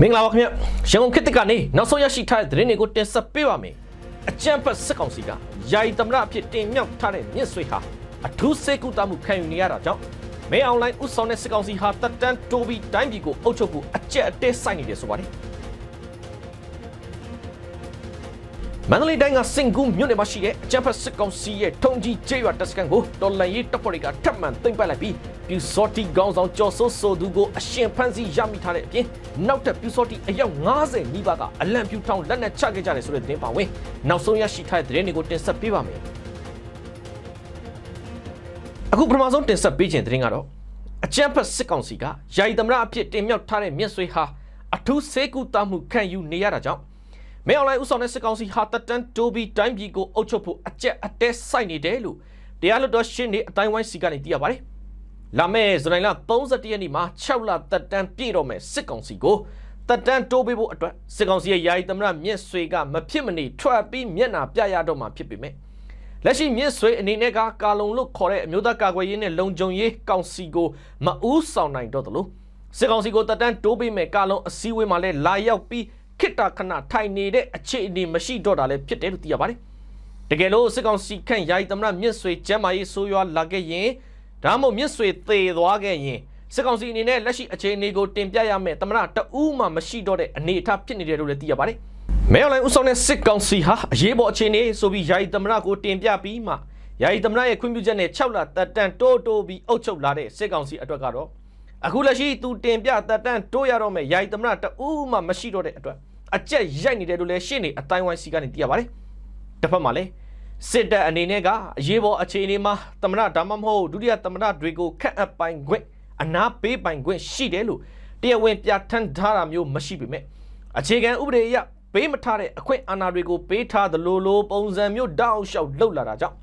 မင်္ဂလာပါခင်ဗျရန်ကုန်ခေတ်တစ်ကနေနောက်ဆုံးရရှိထားတဲ့သတင်းတွေကိုတင်ဆက်ပေးပါမယ်အကြံဖတ်စစ်ကောင်စီကယာယီသမရအဖြစ်တင်မြှောက်ထားတဲ့မြင့်ဆွေဟာအထူးစေကူတာမှုခံယူနေရတာကြောင့်မဲအွန်လိုင်းဥဆောင်တဲ့စစ်ကောင်စီဟာတက်တန်းတိုးပြီးတိုင်းပြည်ကိုအုပ်ချုပ်ဖို့အကြက်အတဲဆိုင်နေတယ်ဆိုပါတယ် မန္တလေးတိုင်းကစင်ကူးမြို့နယ်မှာရှိတဲ့အကြံဖတ်စစ်ကောင်စီရဲ့ထုံကြီးကျေးရွာတပ်စခန်းကိုတော်လန်ရေးတပ်ဖွဲ့တွေကထပ်မံသိမ်းပိုက်လိုက်ပြီးပြူစော်တီကောင်းဆောင်ကျော်စိုးဆိုသူကိုအရှင်ဖမ်းဆီးရမိထားတဲ့အပြင်နောက်ထပ်ပြူစော်တီအယောက်90နီးပါးကအလံပြူထောင်လက်နက်ချခဲ့ကြတယ်ဆိုတဲ့သတင်းပါဝင်နောက်ဆုံးရရှိထားတဲ့သတင်းတွေကိုတင်ဆက်ပေးပါမယ်အခုပထမဆုံးတင်ဆက်ပေးခြင်းသတင်းကတော့အကြံဖတ်စစ်ကောင်စီကယာယီသမရအဖြစ်တင်မြှောက်ထားတဲ့မြင့်ဆွေဟာအထူးစေကူတာမှုခံယူနေရတာကြောင့် မဲအွန်လိုင်းဥဆောင်တဲ့စစ်ကောင်စီဟာတက်တန်းတိုးပြီးတိုင်းပြည်ကိုအုပ်ချုပ်ဖို့အကြက်အတဲဆိုင်နေတယ်လို့တရားလွှတ်တော်ရှင်းနေအတိုင်းဝိုင်းစီကနေသိရပါတယ်။လာမယ့်ဇူလိုင်လ31ရက်နေ့မှာ6လတက်တန်းပြည့်တော့မယ်စစ်ကောင်စီကိုတက်တန်းတိုးပေးဖို့အတွက်စစ်ကောင်စီရဲ့ယာယီသမရမြင့်ဆွေကမဖြစ်မနေထွက်ပြီးမျက်နှာပြရတော့မှာဖြစ်ပေမဲ့လက်ရှိမြင့်ဆွေအနေနဲ့ကကာလုံလို့ခေါ်တဲ့အမျိုးသားကာကွယ်ရေးနဲ့လုံခြုံရေးကောင်စီကိုမအူးဆောင်နိုင်တော့သလိုစစ်ကောင်စီကိုတက်တန်းတိုးပေးမယ်ကာလုံအစည်းအဝေးမှာလည်းလာရောက်ပြီး ခိတ္တခဏထိုင်နေတဲ့အခြေအနေမရှိတော့တာလည်းဖြစ်တယ်လို့သိရပါတယ်။တကယ်လို့စစ်ကောင်စီခန့်ယာယီသမရမြင့်ဆွေကျမ်းမာရေးဆိုးရွားလာခဲ့ရင်ဒါမှမဟုတ်မြင့်ဆွေသေသွားခဲ့ရင်စစ်ကောင်စီအနေနဲ့လက်ရှိအခြေအနေကိုတင်ပြရမယ်သမရတအူးမှမရှိတော့တဲ့အနေအထားဖြစ်နေတယ်လို့လည်းသိရပါတယ်။မဲအွန်လိုင်းဥဆောင်တဲ့စစ်ကောင်စီဟာအရေးပေါ်အခြေအနေဆိုပြီးယာယီသမရကိုတင်ပြပြီးမှယာယီသမရရဲ့ခွင့်ပြုချက်နဲ့6လတက်တန်တိုးတိုးပြီးအုပ်ချုပ်လာတဲ့စစ်ကောင်စီအတွက်ကတော့ အခုလက်ရှိသူတင်ပြတက်တန်တိုးရတော့မယ်ယာယီသမရတအူးမှမရှိတော့တဲ့အတွက်အကြက်ရိုက်နေတယ်လို့လည်းရှင်းနေအတိုင်းဝိုင်းစီကနေသိရပါတယ်။တစ်ဖက်မှာလည်းစစ်တပ်အနေနဲ့ကအရေးပေါ်အခြေအနေမှာသမရဒါမှမဟုတ်ဒုတိယသမရတွေကိုခန့်အပ်ပိုင်ခွင့်အနာပေးပိုင်ခွင့်ရှိတယ်လို့တရားဝင်ပြဋ္ဌာန်းထားတာမျိုးမရှိပေမဲ့အခြေခံဥပဒေအရပေးမထားတဲ့အခွင့်အာဏာတွေကိုပေးထားသလိုလိုပုံစံမျိုးတောက်လျှောက်လှုပ်လာတာကြောင့်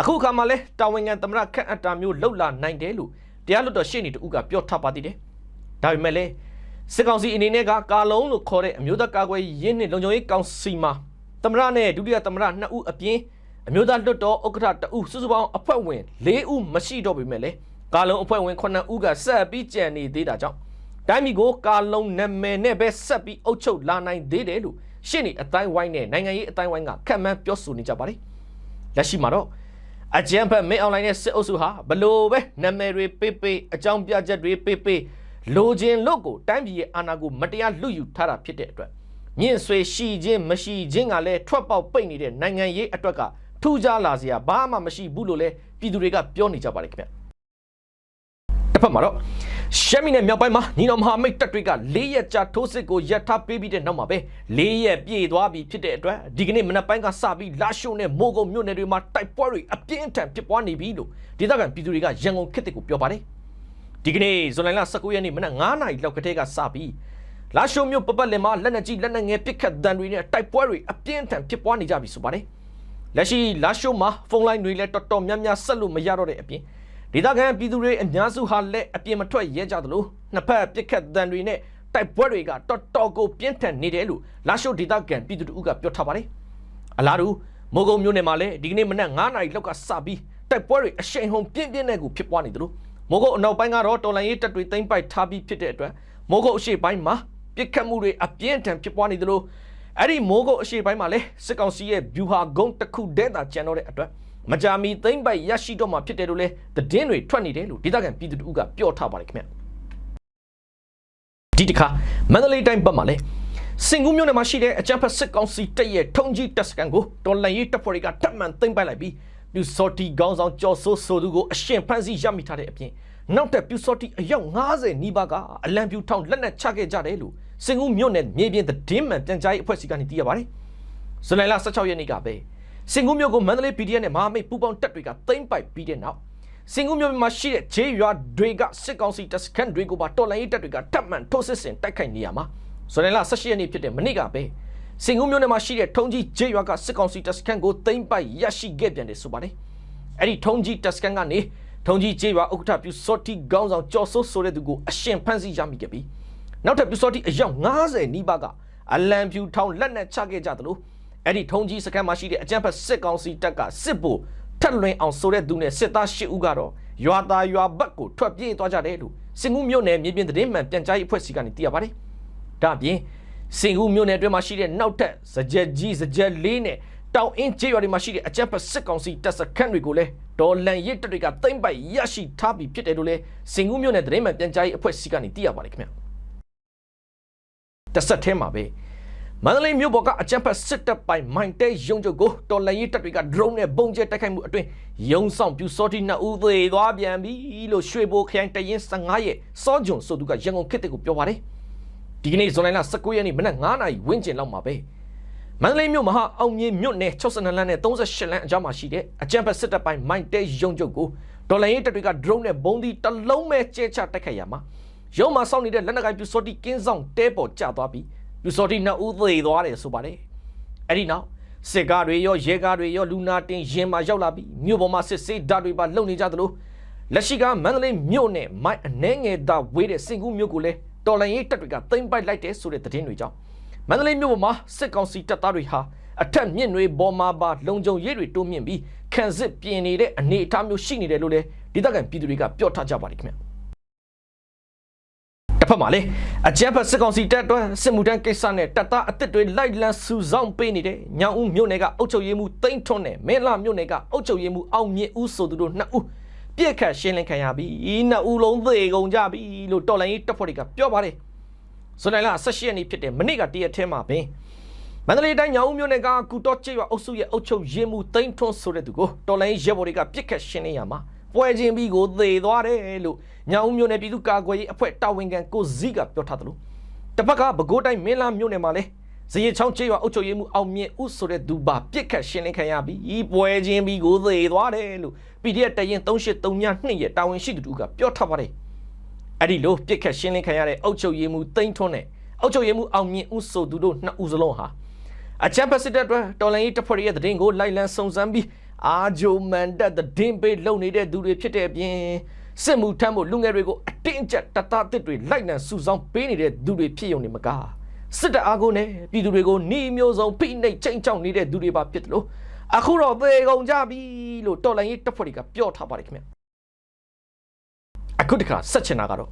အခုခါမှလဲတာဝန်ခံသမရခန့်အပ်တာမျိုးလှုပ်လာနိုင်တယ်လို့ တရားလွှတ်တော်ရှေ့နေတူကပြောထားပါသေးတယ်။ဒါပေမဲ့လည်းစစ်ကောင်စီအနေနဲ့ကကာလုံးလို့ခေါ်တဲ့အမျိုးသားကာကွယ်ရေးနှင့်လုံခြုံရေးကောင်စီမှာသမရနဲ့ဒုတိယသမရ2ဦးအပြင်အမျိုးသားလွတ်တော်ဥက္ကဋ္ဌ2ဦးစုစုပေါင်းအဖွဲ့ဝင်4ဦးမရှိတော့ပေမဲ့လေကာလုံးအဖွဲ့ဝင်9ဦးကဆက်ပြီးကြံနေသေးတာကြောင့်တိုင်းပြည်ကိုကာလုံးနာမည်နဲ့ပဲဆက်ပြီးအုပ်ချုပ်လာနိုင်သေးတယ်လို့ရှင်းနေအတိုင်းဝိုင်းနဲ့နိုင်ငံရေးအတိုင်းဝိုင်းကခံမှန်းပြောဆိုနေကြပါတယ်လက်ရှိမှာတော့ အကြံဖက်မင်းအွန်လိုင်းနဲ့စစ်အုပ်စုဟာဘလို့ပဲနာမည်တွေပေးပေးအကြောင်းပြချက်တွေပေးပေးလိုချင်လို့ကိုတိုင်းပြည်ရဲ့အာဏာကိုမတရားလွတ်ယူထားတာဖြစ်တဲ့အတွက်မြင့်ဆွေရှိခြင်းမရှိခြင်းကလည်းထွက်ပေါက်ပိတ်နေတဲ့နိုင်ငံရေးအတွက်ကထူးခြားလာစရာဘာမှမရှိဘူးလို့လည်းပြည်သူတွေကပြောနေကြပါတယ်ခင်ဗျတစ် ဖက်မှာတော့ရှမ်းပြည်နယ်မြောက်ပိုင်းမှာညီတော်မဟာမိတ်တပ်တွေက၄ရက်ကြာထိုးစစ်ကိုရပ်ထားပေးပြီးတဲ့နောက်မှာပဲ၄ရက်ပြည့်သွားပြီဖြစ်တဲ့အတွက်ဒီကနေ့မနက်ပိုင်းကစပြီးလာရှိုးနဲ့မိုးကုံမြို့နယ်တွေမှာတိုက်ပွဲတွေအပြင်းအထန်ဖြစ်ပွားနေပြီလို့ဒေသခံပြည်သူတွေကရန်ကုန်ခေတ်တစ်ကိုပြောပါတယ်ဒီကနေ့ဇွန်လ19ရက်နေ့မနက်9:00နာရီလောက်ကတည်းကစပြီးလာရှိုးမြို့ပပတ်လင်မှာလက်နက်ကြီးလက်နက်ငယ်ပစ်ခတ်တံတွေနဲ့တိုက်ပွဲတွေအပြင်းအထန်ဖြစ်ပွားနေကြပြီဆိုပါတယ်လက်ရှိလာရှိုးမှာဖုန်းလိုင်းတွေလည်းတော်တော်များများဆက်လို့မရတော့တဲ့အပြင် ဒေသခံပြည်သူတွေအများစုဟာလည်းအပြင်မထွက်ရဲကြသလိုနှစ်ဖက်ပစ်ခတ်တံတွေနဲ့တိုက်ပွဲတွေကတော်တော်ကိုပြင်းထန်နေတယ်လို့လာရှိုးဒေသခံပြည်သူတို့ကပြောထားပါတယ်အလားတူမိုးကုံမြို့နယ်မှာလည်းဒီကနေ့မနက်9:00နာရီလောက်ကစပြီးတိုက်ပွဲတွေအရှိန်ဟုန်ပြင်းပြင်းနဲ့ကိုဖြစ်ပွားနေတယ်လို့မိုးကုတ်အနောက်ပိုင်းကတော့တော်လိုင်းရေးတပ်တွေသိမ်းပိုက်ထားပြီးဖြစ်တဲ့အတွက်မိုးကုတ်အရှေ့ပိုင်းမှာပြစ်ခတ်မှုတွေအပြင်းထန်ဖြစ်ပွားနေတယ်လို့အဲ့ဒီမိုးကုတ်အရှေ့ပိုင်းမှာလည်းစစ်ကောင်စီရဲ့ဗျူဟာဂုံတစ်ခုတည်းသာကျန်တော့တဲ့အတွက် မကြာမီသိမ်းပိုက်ရရှိတော့မှဖြစ်တယ်လို့လည်းသတင်းတွေထွက်နေတယ်လို့ဒေသခံပြည်သူတို့ကပြောထားပါတယ်ခင်ဗျဒီတစ်ခါမန္တလေးတိုင်းဘက်မှာလည်းစင်ကူးမြို့နယ်မှာရှိတဲ့အကြံဖက်စစ်ကောင်စီတပ်ရဲ့ထုံကြီးတပ်စကန်ကိုတော်လန်ရေးတပ်ဖွဲ့တွေကတပ်မှန်သိမ်းပိုက်လိုက်ပြီးပြူစော်တီခေါင်းဆောင်ကျော်စိုးဆိုသူကိုအရှင်ဖမ်းဆီးရမိထားတဲ့အပြင်နောက်ထပ်ပြူစော်တီအယောက်90နီးပါးကအလံပြူထောင်လက်နက်ချခဲ့ကြတယ်လို့စင်ကူးမြို့နယ်မြေပြင်သတင်းမှန်ပြန်ကြားရေးအဖွဲ့အစည်းကနေသိရပါတယ်။ဇူလိုင်လ16ရက်နေ့ကပဲ စင်ကူးမြို့ကိုမန္တလေး PDF နဲ့မဟာမိတ်ပူးပေါင်းတပ်တွေကသိမ်းပိုက်ပြီးတဲ့နောက်စင်ကူးမြို့မှာရှိတဲ့ဂျေးရွာတွေကစစ်ကောင်စီတပ်စခန်းတွေကိုပါတော်လိုင်းရေးတပ်တွေကတပ်မှန်ထိုးစစ်ဆင်တိုက်ခိုက်နေရမှာဇူလိုင်လ18ရက်နေ့ဖြစ်တဲ့မနေ့ကပဲစင်ကူးမြို့နယ်မှာရှိတဲ့ထုံကြီးဂျေးရွာကစစ်ကောင်စီတပ်စခန်းကိုသိမ်းပိုက်ရရှိခဲ့ပြန်တယ်ဆိုပါတယ်။အဲ့ဒီထုံကြီးတပ်စခန်းကနေထုံကြီးဂျေးရွာဥက္ကဋ္ဌပြုစောတိခေါင်းဆောင်ကျော်စိုးဆိုတဲ့သူကိုအရှင်ဖမ်းဆီးရမိခဲ့ပြီးနောက်ထပ်ပြူစောတိအယောက်90နီးပါးကအလံဖြူထောင်လက်နက်ချခဲ့ကြသလို အဲ့ဒီထုံကြီးစခန်းမှာရှိတဲ့အကြမ်းဖက်စစ်ကောင်စီတပ်ကစစ်ဗိုလ်ထက်လွင်အောင်ဆိုတဲ့သူနဲ့စစ်သား၈ဦးကတော့ရွာသားရွာဘက်ကိုထွက်ပြေးသွားကြတယ်လို့စင်ကူးမြို့နယ်မြေပြင်သတင်းမှန်ပြန်ကြားရေးအဖွဲ့စီကနေသိရပါတယ်။ဒါဒါအပြင်စင်ကူမြို့နယ်အတွင်းမှာရှိတဲ့နောက်ထပ်စကြက်ကြီးစကြက်လေးနဲ့တောင်အင်းကျေးရွာတွေမှာရှိတဲ့အကြမ်းဖက်စစ်ကောင်စီတပ်စခန်းတွေကိုလည်းဒေါ်လန်ရစ်တပ်တွေကသိမ့်ပိုက်ရရှိထားပြီးဖြစ်တယ်လို့လည်းစင်ကူမြို့နယ်သတင်းမှန်ပြန်ကြားရေးအဖွဲ့စီကနေသိရပါတယ်ခင်ဗျာတစ်ဆက်ထဲမှာပဲ မန္တလေးမြို့ပေါ်ကအကြမ်းဖက်စစ်တပ်ပိုင်မိုင်တဲရုံချုပ်ကိုတော်လန်ရေးတပ်တွေက drone နဲ့ပုံကျဲတိုက်ခိုက်မှုအတွင်းရုံဆောင်ပြူစောတိနှစ်ဦးသေးသွားပြန်ပြီလို့ရွှေဘိုခရိုင်တရင်15ရဲ့စောဂျွန်ဆိုသူကရန်ကုန်ခေတ်ကိုပြောပါတယ်ဒီကနေ့ဇွန်လ19ရက်နေ့မနက်9:00နာရီဝန်းကျင်လောက်မှာပဲမန္တလေးမြို့မှာအောင်မြင်မြို့နယ်62လမ်းနဲ့38လမ်းအကြားမှာရှိတဲ့အကြမ်းဖက်စစ်တပ်ပိုင်မိုင်တဲရုံချုပ်ကိုတော်လန်ရေးတပ်တွေက drone နဲ့ဘုံဒီတစ်လုံးပဲကျဲချတိုက်ခိုက်ရမှာရုံမှာစောင့်နေတဲ့လက်နက်ကိုင်ပြူစောတိကင်းဆောင်တဲပေါ်ကျသွားပြီး လူစောတိနှစ်ဦးသေသွားတယ်ဆိုပါတယ်အဲ့ဒီနောက်စစ်ကားတွေရောရဲကားတွေရောလူနာတင်ရင်မှာရောက်လာပြီးမြို့ပေါ်မှာစစ်ဆေးဓာတ်တွေပါလုံနေကြသလိုလက်ရှိကမန္တလေးမြို့နဲ့မိုက်အနှဲငယ်သာဝေးတဲ့စင်ကူးမြို့ကိုလည်းတော်လန်ရေးတပ်တွေကသိမ်းပိုက်လိုက်တဲ့ဆိုတဲ့သတင်းတွေကြောင့်မန္တလေးမြို့ပေါ်မှာစစ်ကောင်စီတပ်သားတွေဟာအထက်မြင့်တွေပေါ်မှာပါလုံခြုံရေးတွေတိုးမြင့်ပြီးခံစစ်ပြင်နေတဲ့အနေအထားမျိုးရှိနေတယ်လို့လည်းဒေသခံပြည်သူတွေကပြောထားကြပါတယ်ခင်ဗျာ တစ်ဖက်မှာလေအကြမ်းဖက်စစ်ကောင်စီတပ်အတွက်စစ်မှုထမ်းကိစ္စနဲ့တပ်သားအစ်စ်တွေလိုက်လံစုဆောင်ပေးနေတဲ့ညောင်ဦးမြို့နယ်ကအုပ်ချုပ်ရေးမှူးတိမ့်ထွန်းနဲ့မဲလာမြို့နယ်ကအုပ်ချုပ်ရေးမှူးအောင်မြင့်ဦးဆိုသူတို့နှစ်ဦးပြစ်ခတ်ရှင်းလင်းခံရပြီးနှစ်ဦးလုံးသေကုန်ကြပြီလို့တော်လိုင်းရေးတပ်ဖွဲ့တွေကပြောပါတယ်ဇွန်လ18ရက်နေ့ဖြစ်တဲ့မနေ့ကတရက်ထဲမှာပင်မန္တလေးတိုင်းညောင်ဦးမြို့နယ်ကကုတော်ကျေးရွာအုပ်စုရဲ့အုပ်ချုပ်ရေးမှူးတိမ့်ထွန်းဆိုတဲ့သူကိုတော်လိုင်းရဲဘော်တွေကပြစ်ခတ်ရှင်းလင်းရမှာ ပွဲချင်းပြီးကိုသေသွားတယ်လို့ညောင်ဦးမြို့နယ်ပြည်သူ့ကာကွယ်ရေးအဖွဲ့တာဝန်ခံကိုဇီကပြောထားတယ်လို့တစ်ဖက်ကပဲခူးတိုင်းမင်းလာမြို့နယ်မှာလဲဇရေချောင်းကျေးရွာအုပ်ချုပ်ရေးမှူးအောင်မြင့်ဦးဆိုတဲ့သူပါပြစ်ခတ်ရှင်းလင်းခံရပြီးပွဲချင်းပြီးကိုသေသွားတယ်လို့ PDF တရင်3832ရဲ့တာဝန်ရှိသူတို့ကပြောထားပါတယ်အဲ့ဒီလိုပြစ်ခတ်ရှင်းလင်းခံရတဲ့အုပ်ချုပ်ရေးမှူးတိမ့်ထွန်းနဲ့အုပ်ချုပ်ရေးမှူးအောင်မြင့်ဦးဆိုသူတို့နှစ်ဦးစလုံးဟာအချမ်းပစစ်တပ်အတွက်တော်လိုင်းရေးတပ်ဖွဲ့ရဲ့သတင်းကိုလိုက်လံစုံစမ်းပြီး အာဂျိုမန်တက်သတင်းပေးလုပ်နေတဲ့သူတွေဖြစ်တဲ့အပြင်စစ်မှုထမ်းဖို့လူငယ်တွေကိုအတင်းအကျပ်တသားတစ်တွေလိုက်လံစုဆောင်းပေးနေတဲ့သူတွေဖြစ်ုံနေမကားစစ်တပ်အားကိုနဲ့ပြည်သူတွေကိုနှီးမျိုးစုံဖိနှိပ်ချိန်ချောက်နေတဲ့သူတွေပါဖြစ်တယ်လို့အခုတော့သေကုန်ကြပြီလို့တော်လိုင်းရေးတပ်ဖွဲ့တွေကပြောထားပါတယ်ခင်ဗျအခုတခါဆက်ချင်တာကတော့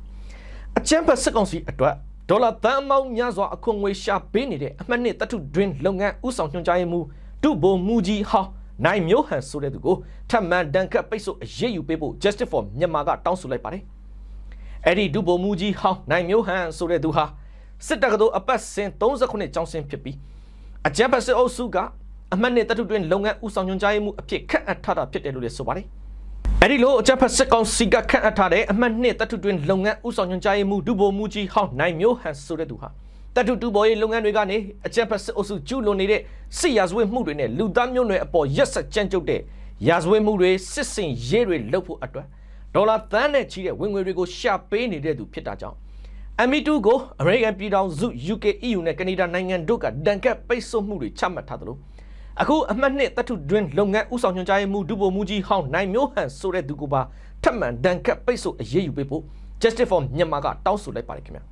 အချမ်းဖတ်စစ်ကောင်စီအတွက်ဒေါ်လာသန်းမောင်းများစွာအခွန်ငွေရှာပေးနေတဲ့အမှတ်နှစ်တထုတွင်လုပ်ငန်းဥဆောင်ညွှန်ကြားရေးမှူးဒုဗိုလ်မှူးကြီးဟောင်း နိုင်မျိုးဟန်ဆိုတဲ့သူကိုထပ်မံဒဏ်ခတ်ပိတ်ဆို့အရေးယူပေးဖို့ Justice for မြန်မာကတောင်းဆိုလိုက်ပါတယ်။အဲ့ဒီဒုဗိုလ်မှူးကြီးဟောင်းနိုင်မျိုးဟန်ဆိုတဲ့သူဟာစစ်တပ်ကတော်အပတ်စဉ်39ကျောင်းစင်ဖြစ်ပြီးအကြမ်းဖက်စစ်အုပ်စုကအမှတ်နှစ်တထုတွင်လုပ်ငန်းဥဆောင်ညွှန်ကြားရေးမှူးအဖြစ်ခန့်အပ်ထားတာဖြစ်တယ်လို့လည်းဆိုပါတယ်။အဲ့ဒီလိုအကြမ်းဖက်စစ်ကောင်စီကခန့်အပ်ထားတဲ့အမှတ်နှစ်တထုတွင်လုပ်ငန်းဥဆောင်ညွှန်ကြားရေးမှူးဒုဗိုလ်မှူးကြီးဟောင်းနိုင်မျိုးဟန်ဆိုတဲ့သူဟာ တတုတူဘော်ရေးလုပ်ငန်းတွေကနေအကြံဖက်စစ်အုပ်စုကျူးလွန်နေတဲ့စစ်ရာဇဝတ်မှုတွေနဲ့လူသားမျိုးနွယ်အပေါ်ရက်ဆက်ကြမ်းကြုတ်တဲ့ရာဇဝတ်မှုတွေစစ်စင်ရေးတွေလုပ်ဖို့အတွက်ဒေါ်လာသန်းနဲ့ချီတဲ့ဝင်ငွေတွေကိုရှာပေးနေတဲ့သူဖြစ်တာကြောင့် ME2 ကို American ပြည်ထောင်စု UK EU နဲ့ကနေဒါနိုင်ငံတို့ကဒဏ်ကတ်ပိတ်ဆို့မှုတွေချမှတ်ထားသလိုအခုအမှတ်နှစ်တတုတွင်လုပ်ငန်းဥဆောင်ညွှန်ကြားရေးမှူးဒုဗိုလ်မှူးကြီးဟောင်းနိုင်မျိုးဟန်ဆိုတဲ့သူကပါထပ်မံဒဏ်ကတ်ပိတ်ဆို့အရေးယူပေးဖို့ Justice for မြန်မာကတောင်းဆိုလိုက်ပါတယ်ခင်ဗျာ